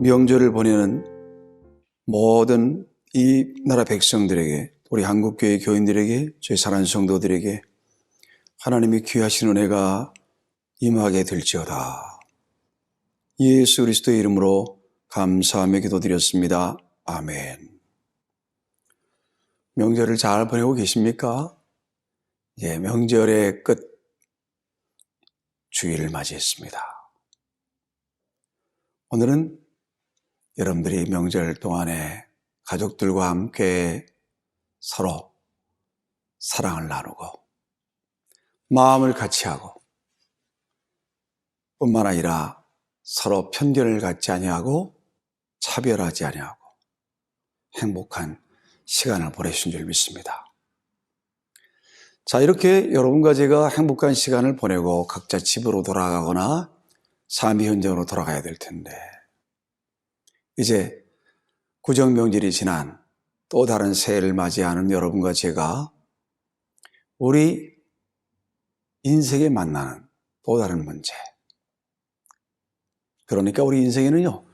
명절을 보내는 모든 이 나라 백성들에게 우리 한국교회 교인들에게 저희 사랑하는 성도들에게 하나님이 귀하신 은혜가 임하게 될지어다. 예수 그리스도의 이름으로 감사하며 기도드렸습니다. 아멘. 명절을 잘 보내고 계십니까? 예, 명절의 끝 주일을 맞이했습니다. 오늘은 여러분들이 명절 동안에 가족들과 함께 서로 사랑을 나누고 마음을 같이 하고 뿐만 아니라 서로 편견을 갖지 아니하고 차별하지 아니하고 행복한 시간을 보내신 줄 믿습니다. 자, 이렇게 여러분과 제가 행복한 시간을 보내고 각자 집으로 돌아가거나 삶의 현장으로 돌아가야 될 텐데, 이제 구정명절이 지난 또 다른 새해를 맞이하는 여러분과 제가 우리 인생에 만나는 또 다른 문제. 그러니까 우리 인생에는요,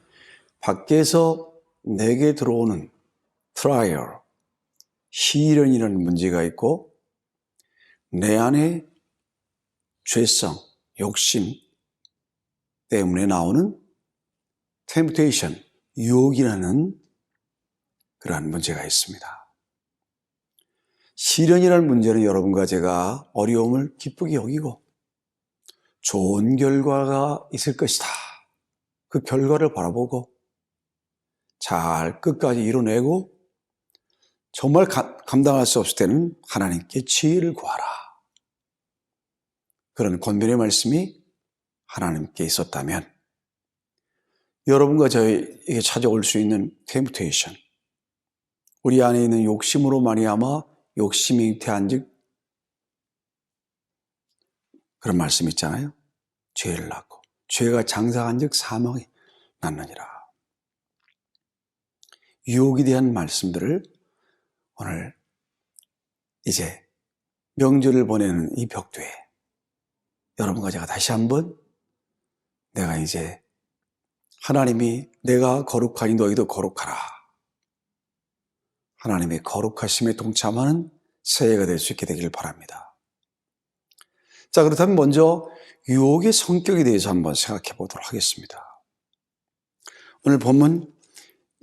밖에서 내게 들어오는 트라이얼, 시련이라는 문제가 있고, 내 안에 죄성, 욕심 때문에 나오는 temptation, 유혹이라는 그러한 문제가 있습니다. 시련이라는 문제는 여러분과 제가 어려움을 기쁘게 여기고 좋은 결과가 있을 것이다. 그 결과를 바라보고 잘 끝까지 이뤄내고 정말 가, 감당할 수 없을 때는 하나님께 지혜를 구하라. 그런 권면의 말씀이 하나님께 있었다면 여러분과 저에게 찾아올 수 있는 템프테이션 우리 안에 있는 욕심으로 말미암아 욕심이 잉태한 즉 그런 말씀 있잖아요. 죄를 낳고 죄가 장사한 즉 사망이 낳느니라. 유혹에 대한 말씀들을 오늘 이제 명절을 보내는 이 벽두에 여러분과 제가 다시 한번 내가 이제 하나님이 내가 거룩하니 너희도 거룩하라. 하나님의 거룩하심에 동참하는 새해가 될 수 있게 되길 바랍니다. 자, 그렇다면 먼저 유혹의 성격에 대해서 한번 생각해 보도록 하겠습니다. 오늘 본문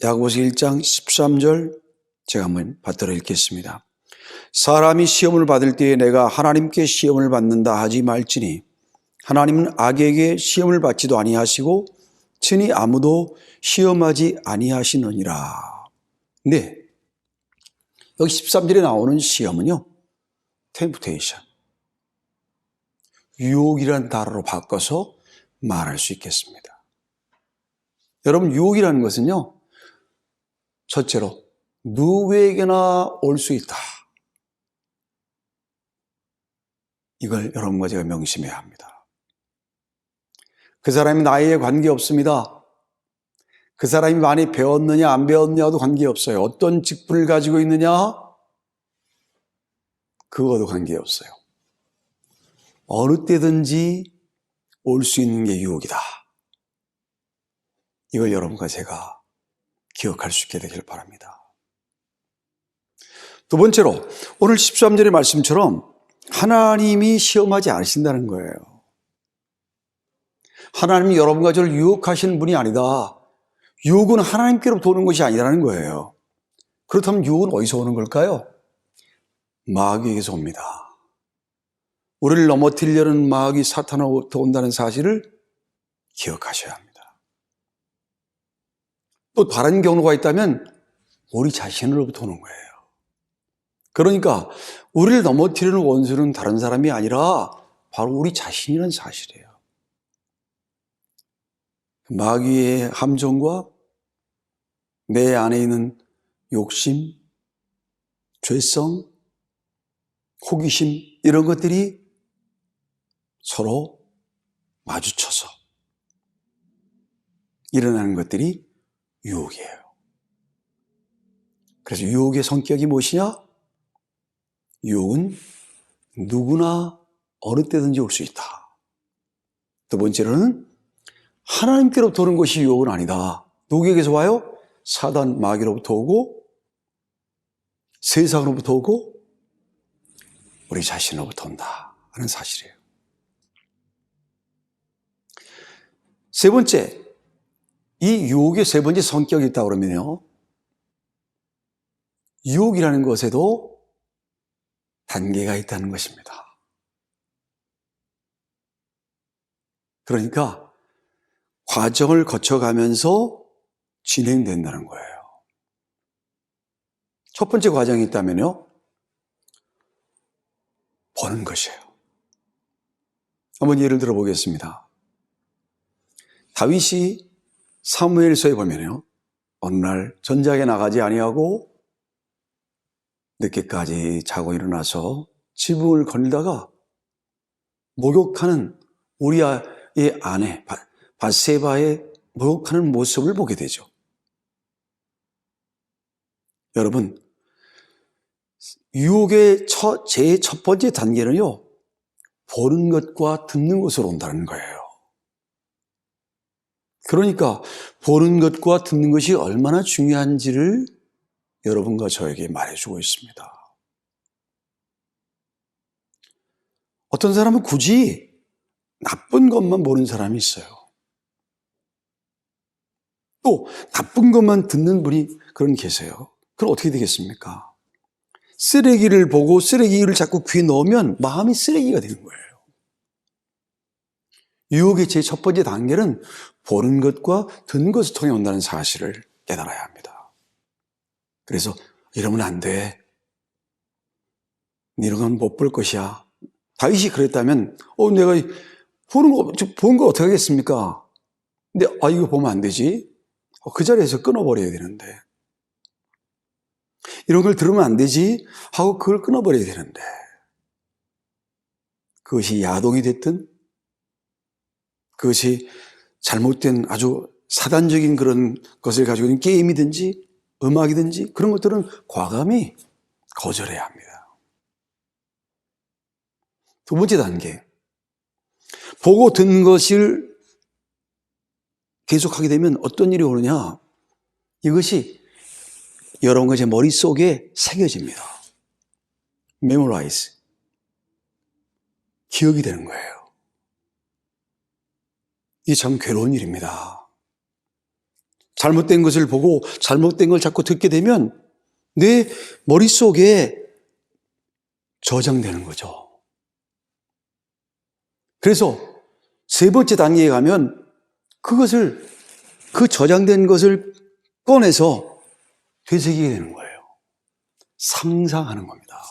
야고보서 1장 13절 제가 한번 받들어 읽겠습니다. 사람이 시험을 받을 때에 내가 하나님께 시험을 받는다 하지 말지니 하나님은 악에게 시험을 받지도 아니하시고 친히 아무도 시험하지 아니하시느니라. 네. 여기 13절에 나오는 시험은요. 템프테이션. 유혹이라는 단어로 바꿔서 말할 수 있겠습니다. 여러분 유혹이라는 것은요. 첫째로 누구에게나 올 수 있다. 이걸 여러분과 제가 명심해야 합니다. 그 사람이 나이에 관계없습니다. 그 사람이 많이 배웠느냐 안 배웠느냐도 관계없어요. 어떤 직분을 가지고 있느냐 그거도 관계없어요. 어느 때든지 올 수 있는 게 유혹이다. 이걸 여러분과 제가 기억할 수 있게 되길 바랍니다. 두 번째로 오늘 13절의 말씀처럼 하나님이 시험하지 않으신다는 거예요. 하나님이 여러분과 저를 유혹하시는 분이 아니다. 유혹은 하나님께로부터 오는 것이 아니라는 거예요. 그렇다면 유혹은 어디서 오는 걸까요? 마귀에게서 옵니다. 우리를 넘어뜨리려는 마귀 사탄으로부터 온다는 사실을 기억하셔야 합니다. 또 다른 경우가 있다면 우리 자신으로부터 오는 거예요. 그러니까 우리를 넘어뜨리는 원수는 다른 사람이 아니라 바로 우리 자신이라는 사실이에요. 마귀의 함정과 내 안에 있는 욕심, 죄성, 호기심 이런 것들이 서로 마주쳐서 일어나는 것들이 유혹이에요. 그래서 유혹의 성격이 무엇이냐? 유혹은 누구나 어느 때든지 올 수 있다. 두 번째로는 하나님께로부터 오는 것이 유혹은 아니다. 누구에게서 와요? 사단 마귀로부터 오고 세상으로부터 오고 우리 자신으로부터 온다 하는 사실이에요. 세 번째, 이 유혹의 세 번째 성격이 있다 그러면요. 유혹이라는 것에도 단계가 있다는 것입니다. 그러니까 과정을 거쳐가면서 진행된다는 거예요. 첫 번째 과정이 있다면요. 보는 것이에요. 한번 예를 들어 보겠습니다. 다윗이 사무엘서에 보면요. 어느 날 전작에 나가지 아니하고 늦게까지 자고 일어나서 지붕을 거닐다가 목욕하는 우리의 아내 바세바의 목욕하는 모습을 보게 되죠. 여러분, 유혹의 첫, 제일 첫 번째 단계는요, 보는 것과 듣는 것으로 온다는 거예요. 그러니까, 보는 것과 듣는 것이 얼마나 중요한지를 여러분과 저에게 말해주고 있습니다. 어떤 사람은 굳이 나쁜 것만 보는 사람이 있어요. 또 나쁜 것만 듣는 분이 그런 계세요. 그럼 어떻게 되겠습니까? 쓰레기를 보고 쓰레기를 자꾸 귀에 넣으면 마음이 쓰레기가 되는 거예요. 유혹의 제 첫 번째 단계는 보는 것과 듣는 것을 통해 온다는 사실을 깨달아야 합니다. 그래서 이러면 안 돼. 이런 건못볼 것이야. 다윗이 그랬다면, 어, 내가 보는 거, 본거 어떻게 하겠습니까? 근데, 아, 이거 보면 안 되지? 어, 그 자리에서 끊어버려야 되는데. 이런 걸 들으면 안 되지? 하고 그걸 끊어버려야 되는데. 그것이 야동이 됐든, 그것이 잘못된 아주 사단적인 그런 것을 가지고 있는 게임이든지, 음악이든지, 그런 것들은 과감히 거절해야 합니다. 두 번째 단계. 보고 듣는 것을 계속하게 되면 어떤 일이 오느냐? 이것이 여러분과 제 머릿속에 새겨집니다. memorize. 기억이 되는 거예요. 이 참 괴로운 일입니다. 잘못된 것을 보고 잘못된 걸 자꾸 듣게 되면 내 머릿속에 저장되는 거죠. 그래서 세 번째 단계에 가면 그것을, 그 저장된 것을 꺼내서 되새기게 되는 거예요. 상상하는 겁니다.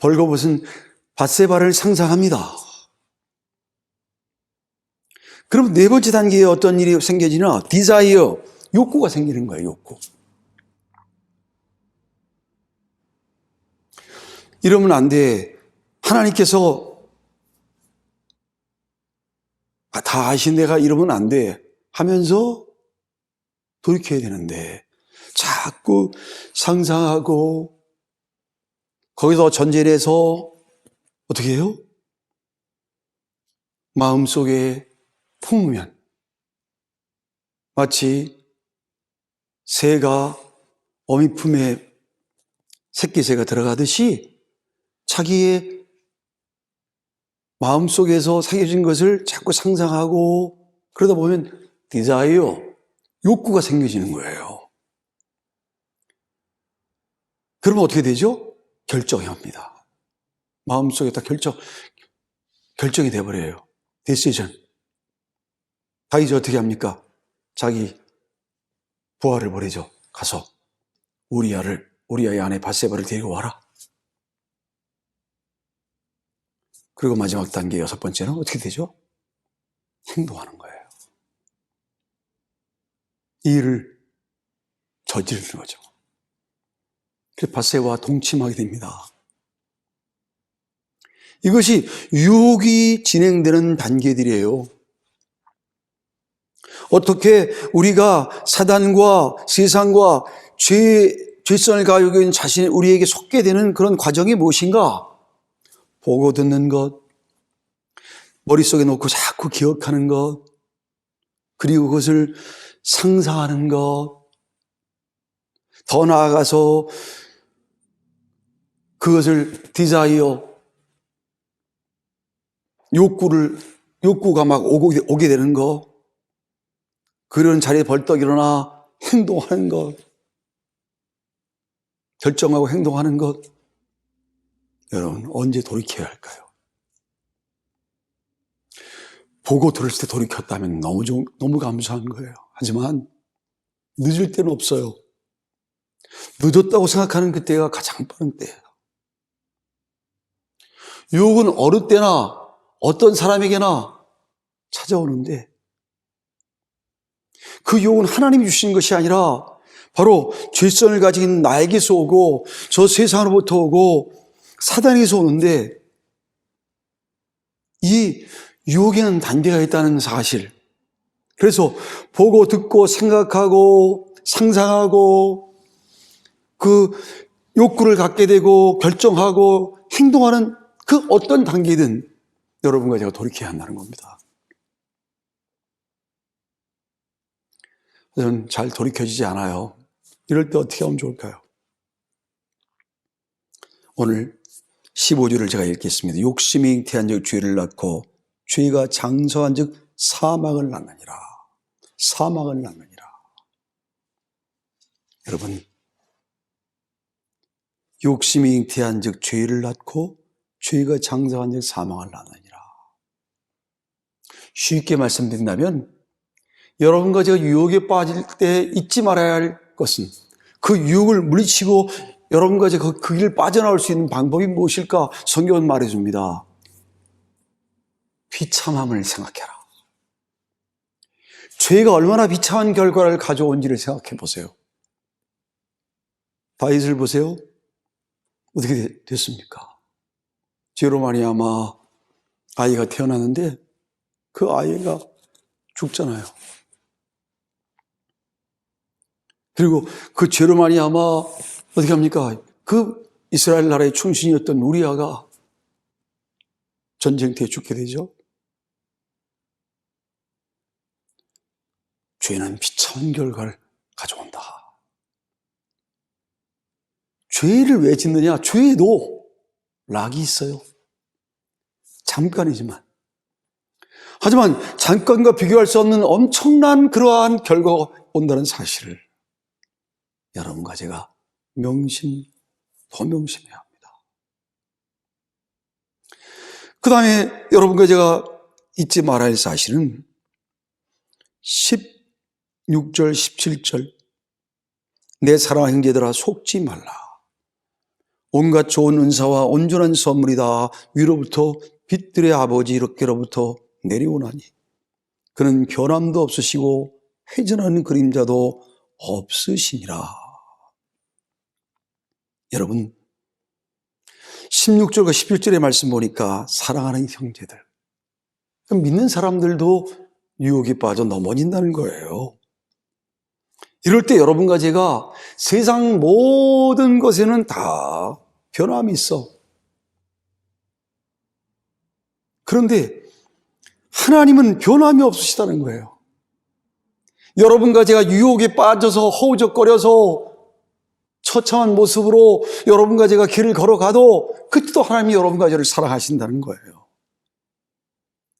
벌거벗은 바세바를 상상합니다. 그럼 네 번째 단계에 어떤 일이 생겨지나? 디자이어, 욕구가 생기는 거예요, 욕구. 이러면 안 돼. 하나님께서 아, 다 아신 내가 이러면 안 돼. 하면서 돌이켜야 되는데 자꾸 상상하고 거기서 전제해서 어떻게 해요? 마음속에 품으면 마치 새가 어미 품에 새끼 새가 들어가듯이 자기의 마음속에서 새겨진 것을 자꾸 상상하고 그러다 보면 디자이어, 욕구가 생겨지는 거예요. 그러면 어떻게 되죠? 결정해야 합니다. 마음속에 딱 결정, 결정이 돼버려요. decision. 다이지 어떻게 합니까? 자기 부하를 보내죠. 가서 우리아를, 우리아의 아내 바세바를 데리고 와라. 그리고 마지막 단계 여섯 번째는 어떻게 되죠? 행동하는 거예요. 이 일을 저지르는 거죠. 그래서 바세와 동침하게 됩니다. 이것이 유혹이 진행되는 단계들이에요. 어떻게 우리가 사단과 세상과 죄, 죄성을 가지고 있는 자신, 우리에게 속게 되는 그런 과정이 무엇인가? 보고 듣는 것, 머릿속에 놓고 자꾸 기억하는 것, 그리고 그것을 상상하는 것, 더 나아가서 그것을 디자이어, 욕구를, 욕구가 막 오게, 오게 되는 것, 그런 자리에 벌떡 일어나 행동하는 것, 결정하고 행동하는 것, 여러분, 언제 돌이켜야 할까요? 보고 들었을 때 돌이켰다면 너무 좀, 너무 감사한 거예요. 하지만 늦을 때는 없어요. 늦었다고 생각하는 그때가 가장 빠른 때예요. 유혹은 어느 때나 어떤 사람에게나 찾아오는데 그 유혹은 하나님이 주시는 것이 아니라 바로 죄성을 가진 나에게서 오고 저 세상으로부터 오고 사단에게서 오는데 이 유혹에는 단계가 있다는 사실. 그래서 보고 듣고 생각하고 상상하고 그 욕구를 갖게 되고 결정하고 행동하는 그 어떤 단계든 여러분과 제가 돌이켜야 한다는 겁니다. 저는 잘 돌이켜지지 않아요. 이럴 때 어떻게 하면 좋을까요? 오늘 15주를 제가 읽겠습니다. 욕심이 잉태한 즉 죄를 낳고 죄가 장성한 즉 사망을 낳느니라. 사망을 낳느니라. 여러분, 욕심이 잉태한 즉 죄를 낳고 죄가 장성한 즉 사망을 낳느니라. 쉽게 말씀드린다면 여러분과 제가 유혹에 빠질 때 잊지 말아야 할 것은 그 유혹을 물리치고 여러분 과 제가 그 길을 빠져나올 수 있는 방법이 무엇일까? 성경은 말해줍니다. 비참함을 생각해라. 죄가 얼마나 비참한 결과를 가져온지를 생각해 보세요. 다윗을 보세요. 어떻게 됐습니까? 죄로 말미암아 아이가 태어났는데 그 아이가 죽잖아요. 그리고 그 죄로 말미암아 어떻게 합니까? 그 이스라엘 나라의 충신이었던 우리아가 전쟁터에 죽게 되죠. 죄는 비참한 결과를 가져온다. 죄를 왜 짓느냐? 죄에도 락이 있어요. 잠깐이지만. 하지만 잠깐과 비교할 수 없는 엄청난 그러한 결과가 온다는 사실을 여러분과 제가 명심, 더 명심해야 합니다. 그 다음에 여러분과 제가 잊지 말아야 할 사실은 16절, 17절. 내 사랑하는 형제들아 속지 말라. 온갖 좋은 은사와 온전한 선물이 다 위로부터 빛들의 아버지 이렇게로부터 내려오나니 그는 변함도 없으시고 회전하는 그림자도 없으시니라. 여러분 16절과 17절의 말씀 보니까 사랑하는 형제들 믿는 사람들도 유혹에 빠져 넘어진다는 거예요. 이럴 때 여러분과 제가 세상 모든 것에는 다 변함이 있어. 그런데 하나님은 변함이 없으시다는 거예요. 여러분과 제가 유혹에 빠져서 허우적거려서 처참한 모습으로 여러분과 제가 길을 걸어가도 그때도 하나님이 여러분과 저를 사랑하신다는 거예요.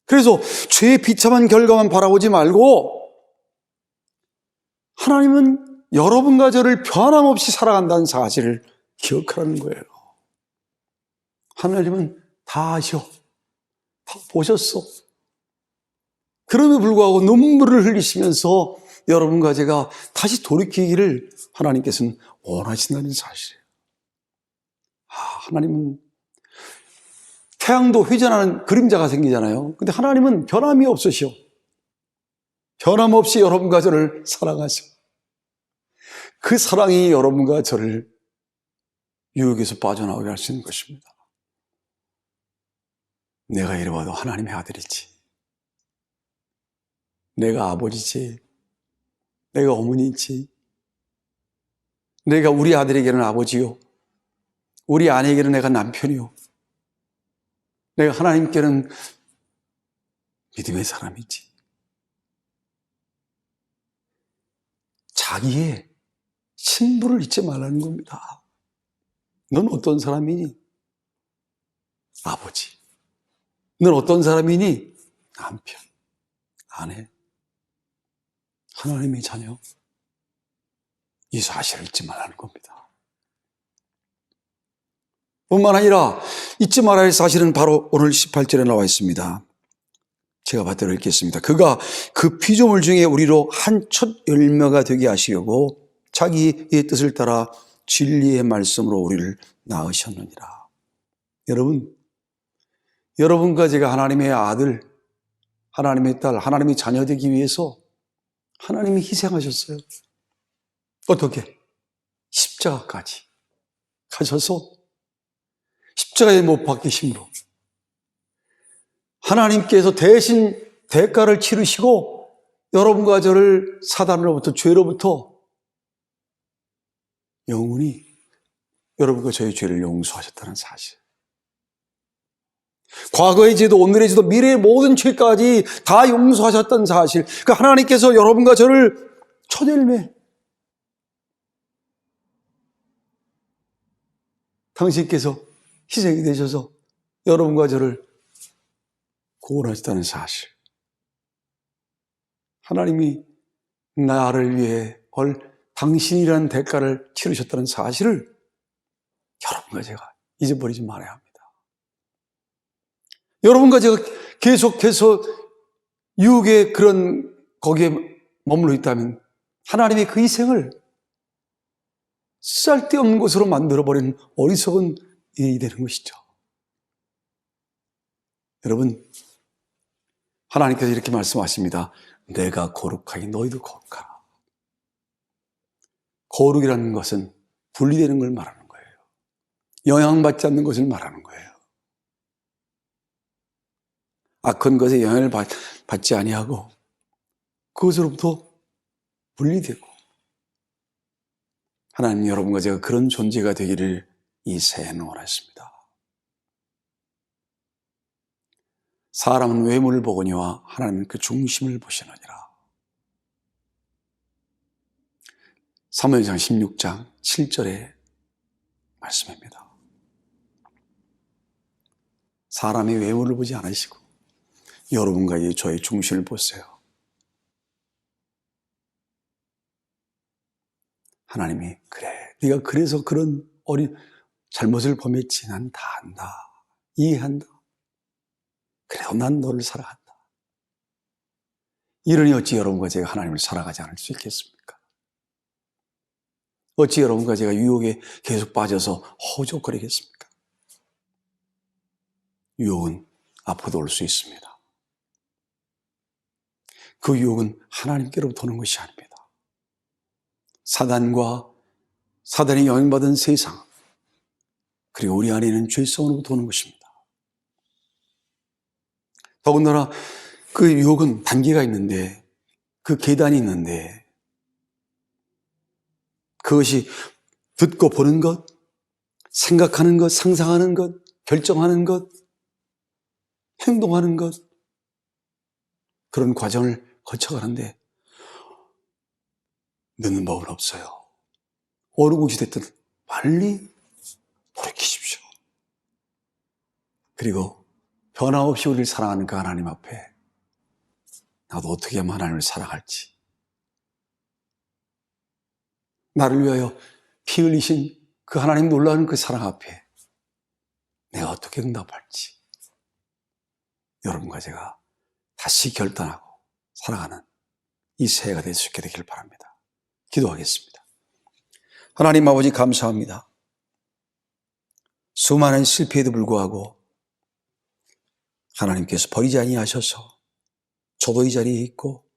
그래서 죄의 비참한 결과만 바라보지 말고 하나님은 여러분과 저를 변함없이 사랑한다는 사실을 기억하라는 거예요. 하나님은 다 아셔. 다 보셨어. 그럼에도 불구하고 눈물을 흘리시면서 여러분과 제가 다시 돌이키기를 하나님께서는 원하신다는 사실이에요. 아, 하나님은 태양도 회전하는 그림자가 생기잖아요. 근데 하나님은 변함이 없으시오. 변함없이 여러분과 저를 사랑하시오. 그 사랑이 여러분과 저를 유혹에서 빠져나오게 할 수 있는 것입니다. 내가 이래봐도 하나님의 아들이지. 내가 아버지지. 내가 어머니지. 내가 우리 아들에게는 아버지요. 우리 아내에게는 내가 남편이요. 내가 하나님께는 믿음의 사람이지. 자기의 신부를 잊지 말라는 겁니다. 넌 어떤 사람이니? 아버지. 넌 어떤 사람이니? 남편, 아내, 하나님의 자녀. 이 사실을 잊지 말라는 겁니다. 뿐만 아니라 잊지 말아야 할 사실은 바로 오늘 18절에 나와 있습니다. 제가 받들어 읽겠습니다. 그가 그 피조물 중에 우리로 한 첫 열매가 되게 하시려고 자기의 뜻을 따라 진리의 말씀으로 우리를 낳으셨느니라. 여러분, 여러분과 제가 하나님의 아들, 하나님의 딸, 하나님의 자녀 되기 위해서 하나님이 희생하셨어요. 어떻게? 십자가까지 가셔서 십자가에 못 박히심으로 하나님께서 대신 대가를 치르시고 여러분과 저를 사단으로부터 죄로부터 영원히 여러분과 저의 죄를 용서하셨다는 사실. 과거의 죄도 오늘의 죄도 미래의 모든 죄까지 다 용서하셨다는 사실. 그 하나님께서 여러분과 저를 첫 열매 당신께서 희생이 되셔서 여러분과 저를 구원하셨다는 사실. 하나님이 나를 위해 벌 당신이라는 대가를 치르셨다는 사실을 여러분과 제가 잊어버리지 말아야 합니다. 여러분과 제가 계속해서 유혹의 그런 거기에 머물러 있다면 하나님의 그 희생을 쓸데없는 것으로 만들어버리는 어리석은 일이 되는 것이죠. 여러분, 하나님께서 이렇게 말씀하십니다. 내가 거룩하니 너희도 거룩하라. 거룩이라는 것은 분리되는 걸 말하는 거예요. 영향받지 않는 것을 말하는 거예요. 악한 것에 영향을 받, 받지 아니하고 그것으로부터 분리되고 하나님 여러분과 제가 그런 존재가 되기를 이 새해는 원하십니다. 사람은 외모를 보거니와 하나님은 그 중심을 보시느니라. 사무엘상 16장 7절의 말씀입니다. 사람의 외모를 보지 않으시고 여러분과 저의 중심을 보세요. 하나님이 그래 네가 그래서 그런 어린 잘못을 범했지 난 다 안다 이해한다 그래도 난 너를 사랑한다 이러니 어찌 여러분과 제가 하나님을 사랑하지 않을 수 있겠습니까? 어찌 여러분과 제가 유혹에 계속 빠져서 허우적거리겠습니까? 유혹은 앞으로도 올 수 있습니다. 그 유혹은 하나님께로부터 오는 것이 아닙니다. 사단과 사단이 영향받은 세상, 그리고 우리 안에 는 죄성으로부터 오는 것입니다. 더군다나 그 유혹은 단계가 있는데, 그 계단이 있는데, 그것이 듣고 보는 것, 생각하는 것, 상상하는 것, 결정하는 것, 행동하는 것, 그런 과정을 거쳐가는데 늦는 법은 없어요. 어느 곳이 됐든 빨리 돌이키십시오. 그리고 변함없이 우리를 사랑하는 그 하나님 앞에 나도 어떻게 하면 하나님을 사랑할지 나를 위하여 피 흘리신 그 하나님 놀라는 그 사랑 앞에 내가 어떻게 응답할지 여러분과 제가 다시 결단하고 살아가는 이 새해가 될 수 있게 되길 바랍니다. 기도하겠습니다. 하나님 아버지 감사합니다. 수많은 실패에도 불구하고 하나님께서 버리지 아니하셔서 저도 이 자리에 있고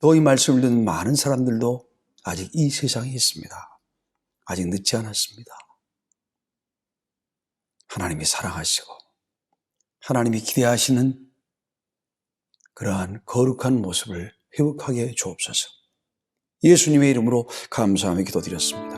또이 말씀을 듣는 많은 사람들도 아직 이 세상에 있습니다. 아직 늦지 않았습니다. 하나님이 사랑하시고 하나님이 기대하시는 그러한 거룩한 모습을 회복하게 해 주옵소서. 예수님의 이름으로 감사하며 기도드렸습니다.